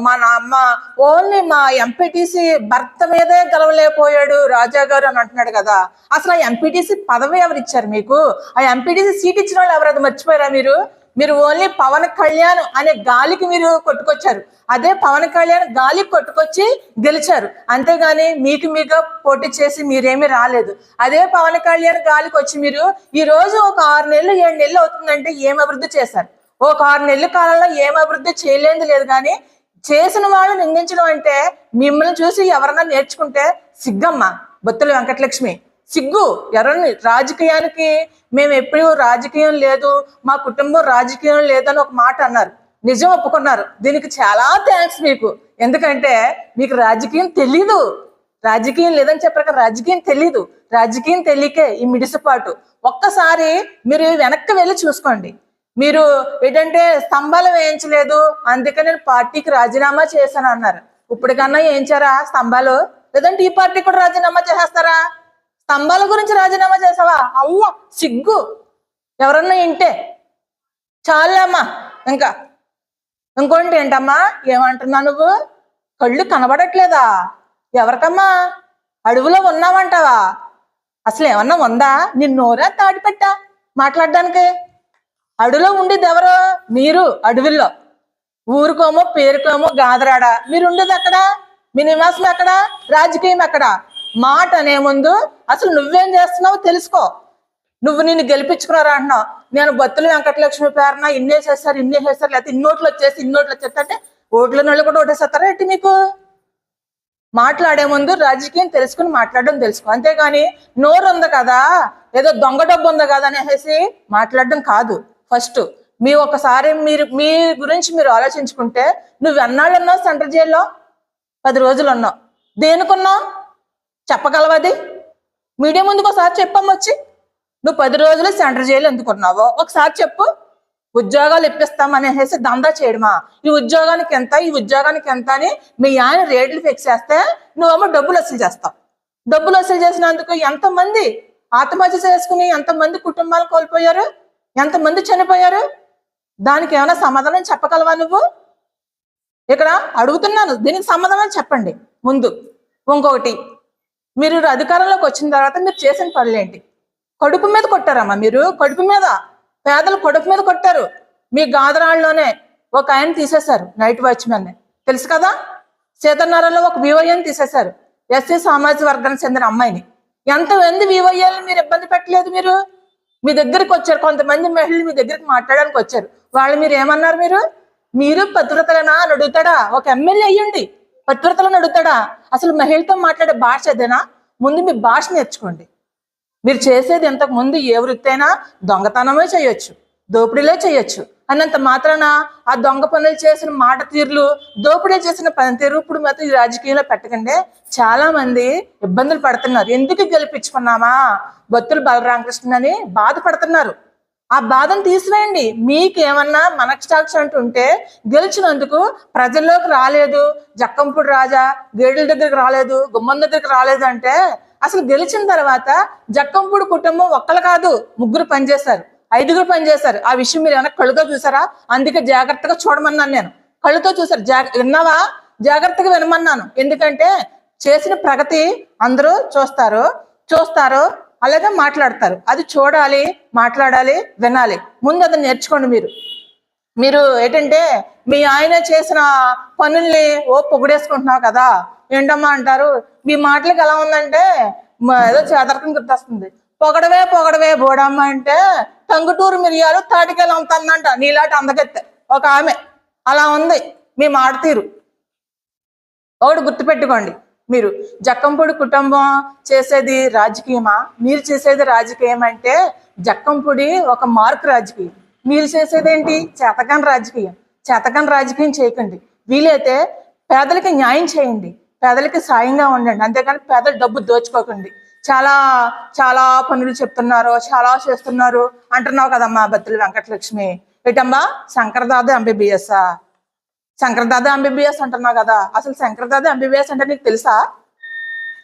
మా ఓన్లీ మా ఎంపీటీసీ భర్త మీదే గెలవలేకపోయాడు రాజా గారు అని అంటున్నాడు కదా. అసలు ఆ ఎంపీటీసీ పదవి ఎవరు ఇచ్చారు మీకు? ఆ ఎంపీటీసీ సీట్ ఇచ్చిన వాళ్ళు ఎవరు? అది మర్చిపోయారా మీరు? మీరు ఓన్లీ పవన్ కళ్యాణ్ అనే గాలికి మీరు కొట్టుకొచ్చారు. అదే పవన్ కళ్యాణ్ గాలికి కొట్టుకొచ్చి గెలిచారు. అంతేగాని మీకు మీకు పోటీ చేసి మీరేమీ రాలేదు. అదే పవన్ కళ్యాణ్ గాలికి వచ్చి మీరు ఈ రోజు ఒక ఆరు నెలలు ఏడు నెలలు అవుతుందంటే ఏం అభివృద్ధి చేశారు? ఒక ఆరు నెలల కాలంలో ఏం అభివృద్ధి చేయలేదు లేదు కానీ చేసిన వాళ్ళు నిందించడం అంటే మిమ్మల్ని చూసి ఎవరన్నా నేర్చుకుంటే సిగ్గమ్మ బొత్తుల వెంకటలక్ష్మి. సిగ్గు ఎవరన్నా రాజకీయానికి మేము ఎప్పుడూ రాజకీయం లేదు మా కుటుంబం రాజకీయం లేదని ఒక మాట అన్నారు. నిజం ఒప్పుకున్నారు. దీనికి చాలా థ్యాంక్స్ మీకు. ఎందుకంటే మీకు రాజకీయం తెలీదు. రాజకీయం లేదని చెప్పారు కదా రాజకీయం తెలీదు. రాజకీయం తెలియకే ఈ మిడిసిపాటు. ఒక్కసారి మీరు వెనక్కి వెళ్ళి చూసుకోండి. మీరు ఏంటంటే స్తంభాలు వేయించలేదు అందుకని నేను పార్టీకి రాజీనామా చేశాను అన్నారు. ఇప్పటికన్నా వేయించారా స్తంభాలు? లేదంటే ఈ పార్టీ కూడా రాజీనామా చేసేస్తారా? స్తంభాల గురించి రాజీనామా చేసావా? అవ్వ సిగ్గు. ఎవరన్నా ఇంటే చాలమ్మా. ఇంకా ఇంకోటి ఏంటమ్మా? ఏమంటున్నా నువ్వు? కళ్ళు కనబడట్లేదా? ఎవరికమ్మా? అడవిలో ఉన్నావంటావా? అసలు ఏమన్నా ఉందా నిన్నోరా తాడిపెట్టా మాట్లాడడానికి. అడవిలో ఉండేది ఎవరు? మీరు అడవిలో ఊరుకోమో పేరుకోమో గాదరాడ. మీరు ఉండేది అక్కడ మీ నివాసం ఎక్కడ? రాజకీయం ఎక్కడ? మాట అనే ముందు అసలు నువ్వేం చేస్తున్నావో తెలుసుకో. నువ్వు నిన్ను గెలిపించుకున్నారా అంటున్నావు. నేను బొత్తులు వెంకటలక్ష్మి పేరున ఇన్నే చేస్తారు ఇన్నే చేస్తారు లేకపోతే ఇన్నోట్లు వచ్చేసి ఇన్నోట్లు వచ్చేస్తే అంటే ఓట్ల నోళ్ళు కూడా ఓటేస్తారా ఏంటి మీకు? మాట్లాడే ముందు రాజకీయం తెలుసుకుని మాట్లాడడం తెలుసుకో. అంతేగాని నోరు ఉంది కదా ఏదో దొంగ డబ్బు ఉంది కదా అనేసి మాట్లాడడం కాదు. ఫస్ట్ మీ ఒకసారి మీరు మీ గురించి మీరు ఆలోచించుకుంటే నువ్వు ఎన్నాళ్ళు ఉన్నావు సెంట్రల్ జైల్లో? పది రోజులు ఉన్నావు దేనికున్నావు? చెప్పగలవది? మీడియా ముందుకు ఒకసారి చెప్పమ్మ వచ్చి. నువ్వు పది రోజులు సెంట్రల్ జైలు ఎందుకున్నావో ఒకసారి చెప్పు. ఉద్యోగాలు ఇప్పిస్తామనేసి దందా చేయడమా? ఈ ఉద్యోగానికి ఎంత? ఈ ఉద్యోగానికి ఎంత అని మీ ఆయన రేట్లు ఫిక్స్ చేస్తే నువ్వేమో డబ్బులు వసూలు చేస్తావు. డబ్బులు వసూలు చేసినందుకు ఎంతమంది ఆత్మహత్య చేసుకుని ఎంతమంది కుటుంబాలు కోల్పోయారు? ఎంతమంది చనిపోయారు? దానికి ఏమైనా సమాధానం చెప్పగలవా నువ్వు? ఇక్కడ అడుగుతున్నాను దీనికి సమాధానం చెప్పండి. ముందు ఇంకొకటి మీరు అధికారంలోకి వచ్చిన తర్వాత మీరు చేసిన పనులేంటి కడుపు మీద కొట్టారమ్మా మీరు. కడుపు మీద పేదలు కడుపు మీద కొట్టారు. మీ గాదరాళ్ళలోనే ఒక ఆయన తీసేశారు నైట్ వాచ్మెన్. తెలుసు కదా? సీతనారాయణలో ఒక వివోఏని తీసేశారు ఎస్సీ సామాజిక వర్గానికి చెందిన అమ్మాయిని. ఎంతమంది వివోఏలు మీరు ఇబ్బంది పెట్టలేదు మీరు? మీ దగ్గరికి వచ్చారు. కొంతమంది మహిళలు మీ దగ్గరికి మాట్లాడడానికి వచ్చారు. వాళ్ళు మీరు ఏమన్నారు మీరు? మీరు పతివ్రతలేనా అని అడుగుతాడా? ఒక ఎమ్మెల్యే అయ్యండి. పతివ్రతలను అడుగుతాడా? అసలు మహిళతో మాట్లాడే భాష అదేనా ముందు మీ భాష నేర్చుకోండి. మీరు చేసేది ఇంతకు ముందు ఏ వృత్తి అయినా దొంగతనమే చేయొచ్చు. దోపిడీలే చేయొచ్చు. అన్నంత మాత్రాన ఆ దొంగ పనులు చేసిన మాట తీరులు దోపిడీ చేసిన పనితీరు ఇప్పుడు మాత్రం ఈ రాజకీయంలో పెట్టకండి. చాలా మంది ఇబ్బందులు పడుతున్నారు. ఎందుకు గెలిపించుకున్నామా? బొత్తులు బలరామకృష్ణ అని బాధపడుతున్నారు. ఆ బాధను తీసివేయండి. మీకు ఏమన్నా మనక్షాక్షి అంటూ ఉంటే గెలిచినందుకు ప్రజల్లోకి రాలేదు. జక్కంపూడి రాజా గేడుల దగ్గరికి రాలేదు గుమ్మం దగ్గరికి రాలేదు అంటే అసలు గెలిచిన తర్వాత జక్కంపూడి కుటుంబం ఒక్కలు కాదు ముగ్గురు పనిచేశారు. ఐదుగురు పనిచేశారు ఆ విషయం మీరు ఏమైనా కళ్ళుతో చూసారా? అందుకే జాగ్రత్తగా చూడమన్నాను నేను. కళ్ళుతో చూసారు. విన్నావా? జాగ్రత్తగా వినమన్నాను. ఎందుకంటే చేసిన ప్రగతి అందరూ చూస్తారు. చూస్తారు. అలాగే మాట్లాడతారు. అది చూడాలి మాట్లాడాలి వినాలి. ముందు అది నేర్చుకోండి మీరు. మీరు ఏంటంటే మీ ఆయన చేసిన పనుల్ని ఓ పొగిడేసుకుంటున్నావు కదా? ఏంటమ్మా అంటారు? మీ మాటలకి ఎలా ఉందంటే ఏదో చేదరకం గుర్తొస్తుంది. పొగడవే పొగడవే బోడమ్మ అంటే టంగుటూరు మిరియాలు తాటికెళ్ళి అమ్ముతుందంట నీలాంటి అందగెత్తే. ఒక ఆమె. అలా ఉంది. మీ మాట తీరు ఒకటి గుర్తుపెట్టుకోండి. మీరు జక్కంపూడి కుటుంబం చేసేది రాజకీయమా? మీరు చేసేది రాజకీయం అంటే జక్కంపూడి ఒక మార్క్ రాజకీయం. మీరు చేసేది ఏంటి చేతకాని రాజకీయం. చేతకాని రాజకీయం చేయకండి. వీలైతే పేదలకి న్యాయం చేయండి. పేదలకి సాయంగా ఉండండి. అంతేకాని పేదలు డబ్బు దోచుకోకండి. చాలా చాలా పనులు చెప్తున్నారు చాలా చేస్తున్నారు. అంటున్నావు కదమ్మా బత్తుల వెంకటలక్ష్మి. ఏటమ్మా? శంకరదాద ఎంబీబీఎస్ఆ శంకరదాద ఎంబీబీఎస్ అంటున్నావు కదా. అసలు శంకరదాద ఎంబీబీఎస్ అంటే నీకు తెలుసా?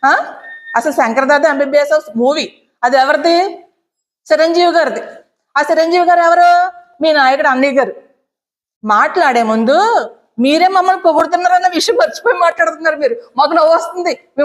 ఆ? అసలు శంకరదాద ఎంబీబీఎస్ మూవీ. అది ఎవరిది? చిరంజీవి గారిది. ఆ చిరంజీవి గారు ఎవరు? మీ నాయకుడు అన్నయ్య గారు. మాట్లాడే ముందు మీరే మమ్మల్ని పొగుడుతున్నారన్న విషయం మర్చిపోయి మాట్లాడుతున్నారు మీరు. మాకు నవ్వు వస్తుంది. మీ